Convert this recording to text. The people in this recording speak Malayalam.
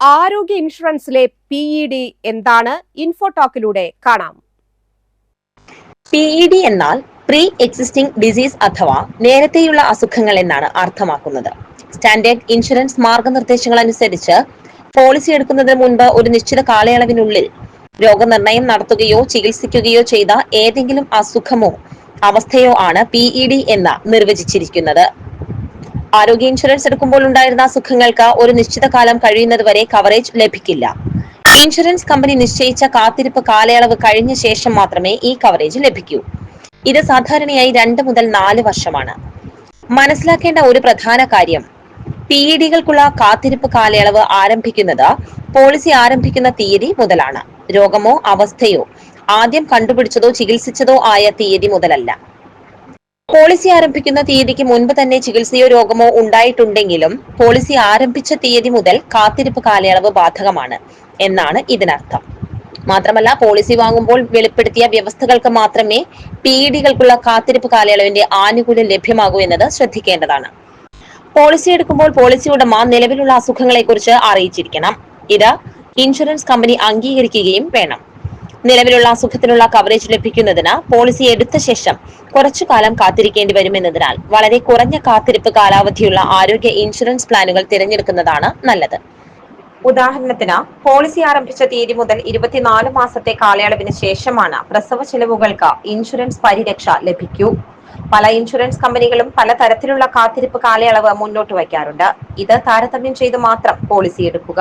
ആരോഗ്യ ഇൻഷുറൻസിലെ പി ഇ ഡി എന്താണ്? ഇൻഫോടോക്കിലൂടെ കാണാം. പി ഇ ഡി എന്നാൽ പ്രീ എക്സിസ്റ്റിംഗ് ഡിസീസ് അഥവാ നേരത്തെയുള്ള അസുഖങ്ങൾ എന്നാണ് അർത്ഥമാക്കുന്നത്. സ്റ്റാൻഡേർഡ് ഇൻഷുറൻസ് മാർഗനിർദ്ദേശങ്ങൾ അനുസരിച്ച് പോളിസി എടുക്കുന്നതിന് മുൻപ് ഒരു നിശ്ചിത കാലയളവിനുള്ളിൽ രോഗനിർണയം നടത്തുകയോ ചികിത്സിക്കുകയോ ചെയ്ത ഏതെങ്കിലും അസുഖമോ അവസ്ഥയോ ആണ് പി ഇ ഡി എന്ന് നിർവചിച്ചിരിക്കുന്നത്. ആരോഗ്യ ഇൻഷുറൻസ് എടുക്കുമ്പോൾ ഉണ്ടായിരുന്ന അസുഖങ്ങൾക്ക് ഒരു നിശ്ചിത കാലം കഴിയുന്നത് വരെ കവറേജ് ലഭിക്കില്ല. ഇൻഷുറൻസ് കമ്പനി നിശ്ചയിച്ച കാത്തിരിപ്പ് കാലയളവ് കഴിഞ്ഞ ശേഷം മാത്രമേ ഈ കവറേജ് ലഭിക്കൂ. ഇത് സാധാരണയായി രണ്ട് മുതൽ നാല് വർഷമാണ്. മനസ്സിലാക്കേണ്ട ഒരു പ്രധാന കാര്യം പി ഇ ഡികൾക്കുള്ള കാത്തിരിപ്പ് കാലയളവ് ആരംഭിക്കുന്നത് പോളിസി ആരംഭിക്കുന്ന തീയതി മുതലാണ്. രോഗമോ അവസ്ഥയോ ആദ്യം കണ്ടുപിടിച്ചതോ ചികിത്സിച്ചതോ ആയ തീയതി മുതലല്ല. പോളിസി ആരംഭിക്കുന്ന തീയതിക്ക് മുൻപ് തന്നെ ചികിത്സയോ രോഗമോ ഉണ്ടായിട്ടുണ്ടെങ്കിലും പോളിസി ആരംഭിച്ച തീയതി മുതൽ കാത്തിരിപ്പ് കാലയളവ് ബാധകമാണ് എന്നാണ് ഇതിനർത്ഥം. മാത്രമല്ല പോളിസി വാങ്ങുമ്പോൾ വെളിപ്പെടുത്തിയ വ്യവസ്ഥകൾക്ക് മാത്രമേ പി ഡികൾക്കുള്ള കാത്തിരിപ്പ് കാലയളവിന്റെ ആനുകൂല്യം ലഭ്യമാകൂ എന്നത് ശ്രദ്ധിക്കേണ്ടതാണ്. പോളിസി എടുക്കുമ്പോൾ പോളിസി ഉടമ നിലവിലുള്ള അസുഖങ്ങളെക്കുറിച്ച് അറിയിച്ചിരിക്കണം. ഇത് ഇൻഷുറൻസ് കമ്പനി അംഗീകരിക്കുകയും വേണം. നിലവിലുള്ള അസുഖത്തിനുള്ള കവറേജ് ലഭിക്കുന്നതിന് പോളിസി എടുത്ത ശേഷം കുറച്ചു കാലം കാത്തിരിക്കേണ്ടി വരുമെന്നതിനാൽ വളരെ കുറഞ്ഞ കാത്തിരിപ്പ് കാലാവധിയുള്ള ആരോഗ്യ ഇൻഷുറൻസ് പ്ലാനുകൾ തിരഞ്ഞെടുക്കുന്നതാണ് നല്ലത്. ഉദാഹരണത്തിന് പോളിസി ആരംഭിച്ച തീയതി മുതൽ ഇരുപത്തിനാല് മാസത്തെ കാലയളവിന് ശേഷമാണ് പ്രസവ ചെലവുകൾക്ക് ഇൻഷുറൻസ് പരിരക്ഷ ലഭിക്കൂ. പല ഇൻഷുറൻസ് കമ്പനികളും പല തരത്തിലുള്ള കാത്തിരിപ്പ് കാലയളവ് മുന്നോട്ട് വയ്ക്കാറുണ്ട്. ഇത് താരതമ്യം ചെയ്ത് മാത്രം പോളിസി എടുക്കുക.